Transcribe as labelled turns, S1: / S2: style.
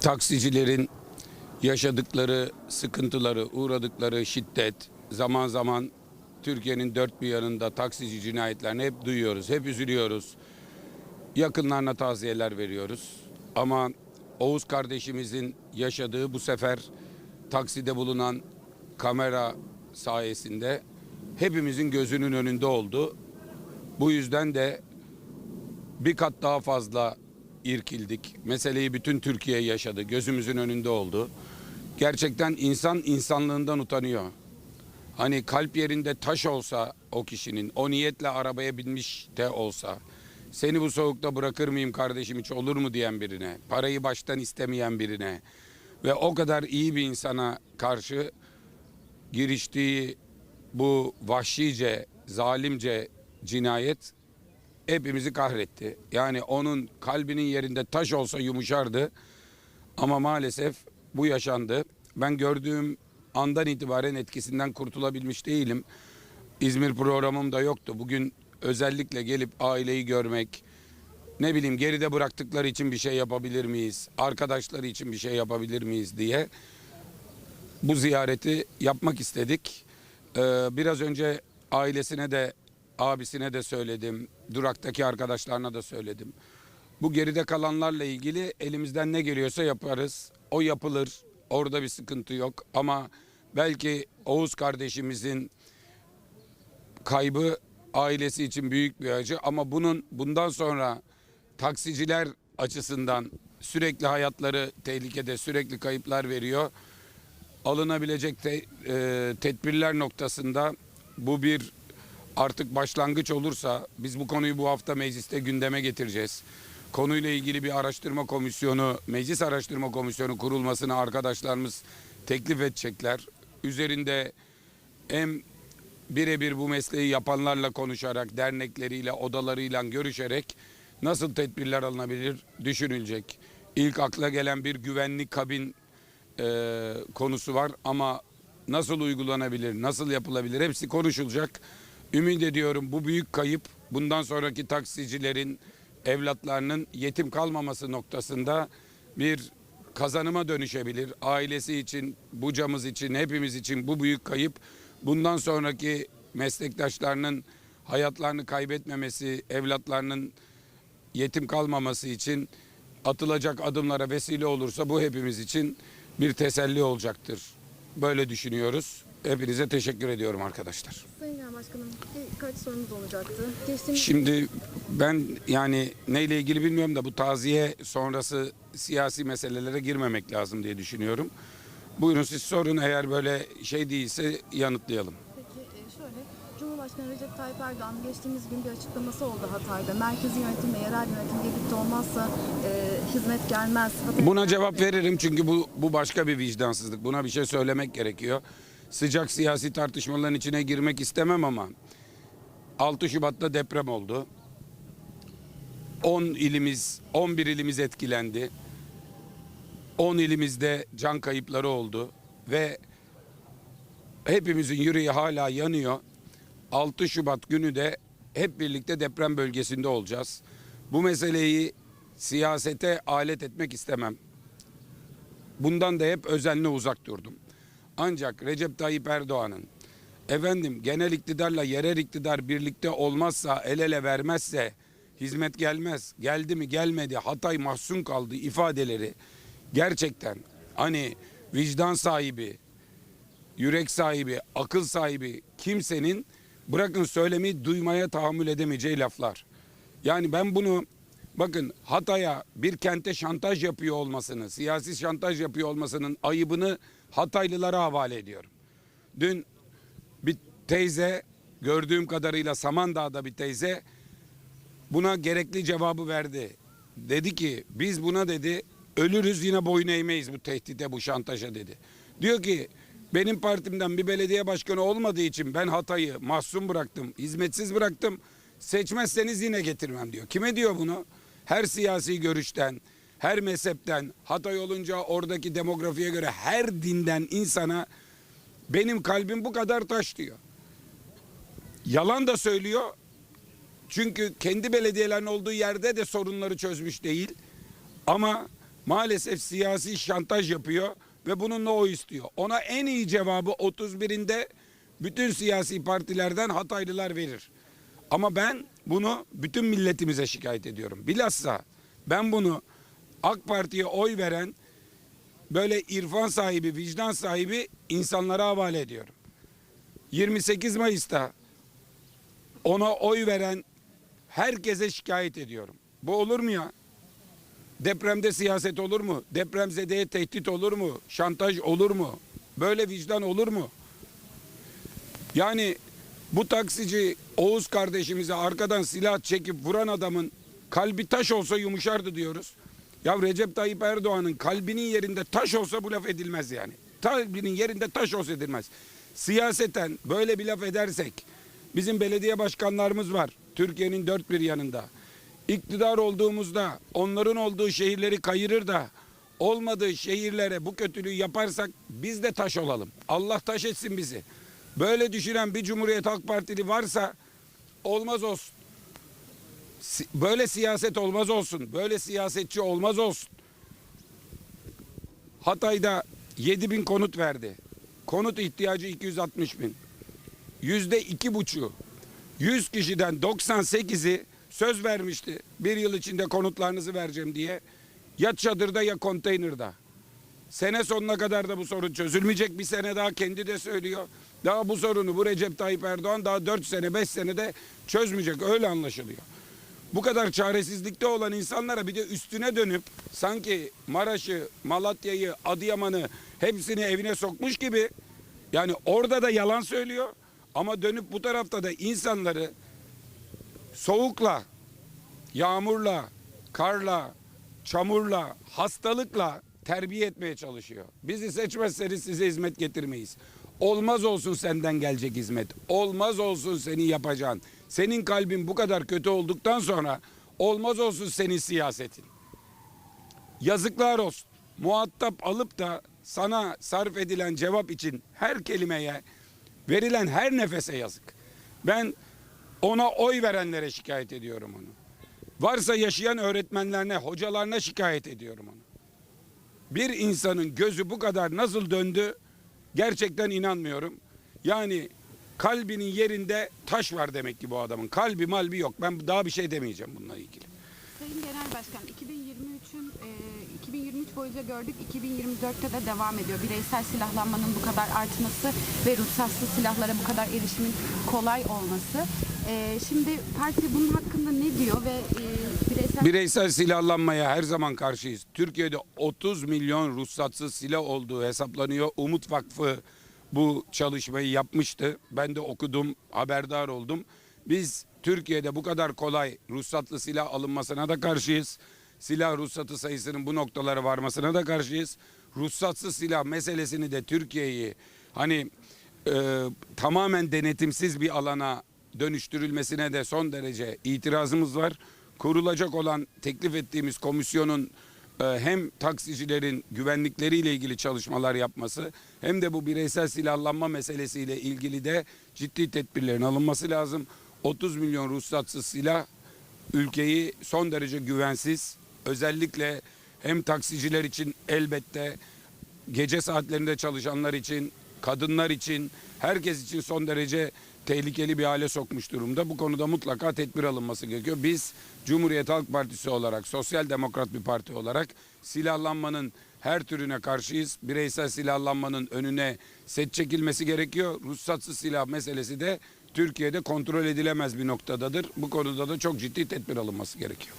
S1: taksicilerin yaşadıkları sıkıntıları, uğradıkları şiddet, zaman zaman Türkiye'nin dört bir yanında taksici cinayetlerini hep duyuyoruz, hep üzülüyoruz. Yakınlarına taziyeler veriyoruz. Ama Oğuz kardeşimizin yaşadığı bu sefer takside bulunan kamera sayesinde hepimizin gözünün önünde oldu. Bu yüzden de bir kat daha fazla irkildik. Meseleyi bütün Türkiye yaşadı. Gözümüzün önünde oldu. Gerçekten insan insanlığından utanıyor. Hani kalp yerinde taş olsa o kişinin, o niyetle arabaya binmiş de olsa, seni bu soğukta bırakır mıyım kardeşim hiç olur mu diyen birine, parayı baştan istemeyen birine ve o kadar iyi bir insana karşı giriştiği bu vahşice, zalimce cinayet hepimizi kahretti. Yani onun kalbinin yerinde taş olsa yumuşardı. Ama maalesef bu yaşandı. Ben gördüğüm andan itibaren etkisinden kurtulabilmiş değilim. İzmir programım da yoktu. Bugün özellikle gelip aileyi görmek, ne bileyim geride bıraktıkları için bir şey yapabilir miyiz? Arkadaşları için bir şey yapabilir miyiz diye bu ziyareti yapmak istedik. Ee, biraz önce ailesine de abisine de söyledim. Duraktaki arkadaşlarına da söyledim. Bu geride kalanlarla ilgili elimizden ne geliyorsa yaparız. O yapılır. Orada bir sıkıntı yok. Ama belki Oğuz kardeşimizin kaybı ailesi için büyük bir acı ama bunun bundan sonra taksiciler açısından sürekli hayatları tehlikede, sürekli kayıplar veriyor. Alınabilecek te- e, tedbirler noktasında bu bir artık başlangıç olursa biz bu konuyu bu hafta mecliste gündeme getireceğiz. Konuyla ilgili bir araştırma komisyonu, meclis araştırma komisyonu kurulmasını arkadaşlarımız teklif edecekler. Üzerinde hem birebir bu mesleği yapanlarla konuşarak, dernekleriyle, odalarıyla görüşerek nasıl tedbirler alınabilir düşünülecek. İlk akla gelen bir güvenlik kabin e, konusu var ama nasıl uygulanabilir, nasıl yapılabilir hepsi konuşulacak. Ümit ediyorum bu büyük kayıp bundan sonraki taksicilerin evlatlarının yetim kalmaması noktasında bir kazanıma dönüşebilir. Ailesi için, bucamız için, hepimiz için bu büyük kayıp bundan sonraki meslektaşlarının hayatlarını kaybetmemesi, evlatlarının yetim kalmaması için atılacak adımlara vesile olursa bu hepimiz için bir teselli olacaktır. Böyle düşünüyoruz. Hepinize teşekkür ediyorum arkadaşlar.
S2: Başkanım birkaç sorumuz olacaktı. Geçtiğimiz
S1: Şimdi ben yani neyle ilgili bilmiyorum da bu taziye sonrası siyasi meselelere girmemek lazım diye düşünüyorum. Buyurun siz sorun eğer böyle şey değilse yanıtlayalım.
S2: Peki e, şöyle, Cumhurbaşkanı Recep Tayyip Erdoğan geçtiğimiz gün bir açıklaması oldu Hatay'da. Merkezi yönetimle yerel yönetim birlikte olmazsa e, hizmet gelmez. Hatay-
S1: Buna cevap veririm çünkü bu bu başka bir vicdansızlık. Buna bir şey söylemek gerekiyor. Sıcak siyasi tartışmaların içine girmek istemem ama 6 Şubat'ta deprem oldu. 10 ilimiz, 11 ilimiz etkilendi. 10 ilimizde can kayıpları oldu ve hepimizin yüreği hala yanıyor. 6 Şubat günü de hep birlikte deprem bölgesinde olacağız. Bu meseleyi siyasete alet etmek istemem. Bundan da hep özenle uzak durdum. Ancak Recep Tayyip Erdoğan'ın efendim genel iktidarla yerel iktidar birlikte olmazsa el ele vermezse hizmet gelmez. Geldi mi gelmedi Hatay mahzun kaldı ifadeleri gerçekten hani vicdan sahibi, yürek sahibi, akıl sahibi kimsenin bırakın söylemeyi duymaya tahammül edemeyeceği laflar. Yani ben bunu bakın Hatay'a bir kente şantaj yapıyor olmasını, siyasi şantaj yapıyor olmasının ayıbını Hataylılara havale ediyorum. Dün bir teyze gördüğüm kadarıyla Samandağ'da bir teyze buna gerekli cevabı verdi. Dedi ki biz buna dedi ölürüz yine boyun eğmeyiz bu tehdide bu şantaja dedi. Diyor ki benim partimden bir belediye başkanı olmadığı için ben Hatay'ı mahzun bıraktım, hizmetsiz bıraktım. Seçmezseniz yine getirmem diyor. Kime diyor bunu? Her siyasi görüşten, her mezhepten, Hatay olunca oradaki demografiye göre her dinden insana benim kalbim bu kadar taş diyor. Yalan da söylüyor. Çünkü kendi belediyelerin olduğu yerde de sorunları çözmüş değil. Ama maalesef siyasi şantaj yapıyor ve bununla o istiyor. Ona en iyi cevabı 31'inde bütün siyasi partilerden Hataylılar verir. Ama ben bunu bütün milletimize şikayet ediyorum. Bilhassa ben bunu AK Parti'ye oy veren böyle irfan sahibi, vicdan sahibi insanlara havale ediyorum. 28 Mayıs'ta ona oy veren herkese şikayet ediyorum. Bu olur mu ya? Depremde siyaset olur mu? Depremzedeye tehdit olur mu? Şantaj olur mu? Böyle vicdan olur mu? Yani bu taksici Oğuz kardeşimize arkadan silah çekip vuran adamın kalbi taş olsa yumuşardı diyoruz. Ya Recep Tayyip Erdoğan'ın kalbinin yerinde taş olsa bu laf edilmez yani. Kalbinin yerinde taş olsa edilmez. Siyaseten böyle bir laf edersek bizim belediye başkanlarımız var Türkiye'nin dört bir yanında. İktidar olduğumuzda onların olduğu şehirleri kayırır da olmadığı şehirlere bu kötülüğü yaparsak biz de taş olalım. Allah taş etsin bizi. Böyle düşünen bir Cumhuriyet Halk Partili varsa olmaz olsun. Böyle siyaset olmaz olsun. Böyle siyasetçi olmaz olsun. Hatay'da 7 bin konut verdi. Konut ihtiyacı 260 bin. Yüzde iki buçu. 100 kişiden 98'i söz vermişti. Bir yıl içinde konutlarınızı vereceğim diye. Ya çadırda ya konteynerde. Sene sonuna kadar da bu sorun çözülmeyecek. Bir sene daha kendi de söylüyor. Daha bu sorunu bu Recep Tayyip Erdoğan daha 4 sene 5 senede çözmeyecek. Öyle anlaşılıyor. Bu kadar çaresizlikte olan insanlara bir de üstüne dönüp sanki Maraş'ı, Malatya'yı, Adıyaman'ı hepsini evine sokmuş gibi yani orada da yalan söylüyor ama dönüp bu tarafta da insanları soğukla, yağmurla, karla, çamurla, hastalıkla terbiye etmeye çalışıyor. Bizi seçmezseniz size hizmet getirmeyiz. Olmaz olsun senden gelecek hizmet. Olmaz olsun seni yapacağın. Senin kalbin bu kadar kötü olduktan sonra olmaz olsun senin siyasetin. Yazıklar olsun. Muhatap alıp da sana sarf edilen cevap için her kelimeye, verilen her nefese yazık. Ben ona oy verenlere şikayet ediyorum onu. Varsa yaşayan öğretmenlerine, hocalarına şikayet ediyorum onu. Bir insanın gözü bu kadar nasıl döndü gerçekten inanmıyorum. Yani kalbinin yerinde taş var demek ki bu adamın. Kalbi malbi yok. Ben daha bir şey demeyeceğim bununla ilgili.
S3: Sayın Genel Başkan 2023'ün e, 2023 boyunca gördük 2024'te de devam ediyor. Bireysel silahlanmanın bu kadar artması ve ruhsatsız silahlara bu kadar erişimin kolay olması. E, şimdi parti bunun hakkında ne diyor ve e, bireysel
S1: Bireysel silahlanmaya her zaman karşıyız. Türkiye'de 30 milyon ruhsatsız silah olduğu hesaplanıyor. Umut Vakfı bu çalışmayı yapmıştı. Ben de okudum, haberdar oldum. Biz Türkiye'de bu kadar kolay ruhsatlı silah alınmasına da karşıyız. Silah ruhsatı sayısının bu noktalara varmasına da karşıyız. Ruhsatsız silah meselesini de Türkiye'yi hani e, tamamen denetimsiz bir alana dönüştürülmesine de son derece itirazımız var. Kurulacak olan teklif ettiğimiz komisyonun hem taksicilerin güvenlikleriyle ilgili çalışmalar yapması hem de bu bireysel silahlanma meselesiyle ilgili de ciddi tedbirlerin alınması lazım. 30 milyon ruhsatsız silah ülkeyi son derece güvensiz özellikle hem taksiciler için elbette gece saatlerinde çalışanlar için, kadınlar için, herkes için son derece tehlikeli bir hale sokmuş durumda. Bu konuda mutlaka tedbir alınması gerekiyor. Biz Cumhuriyet Halk Partisi olarak, sosyal demokrat bir parti olarak silahlanmanın her türüne karşıyız. Bireysel silahlanmanın önüne set çekilmesi gerekiyor. Ruhsatsız silah meselesi de Türkiye'de kontrol edilemez bir noktadadır. Bu konuda da çok ciddi tedbir alınması gerekiyor.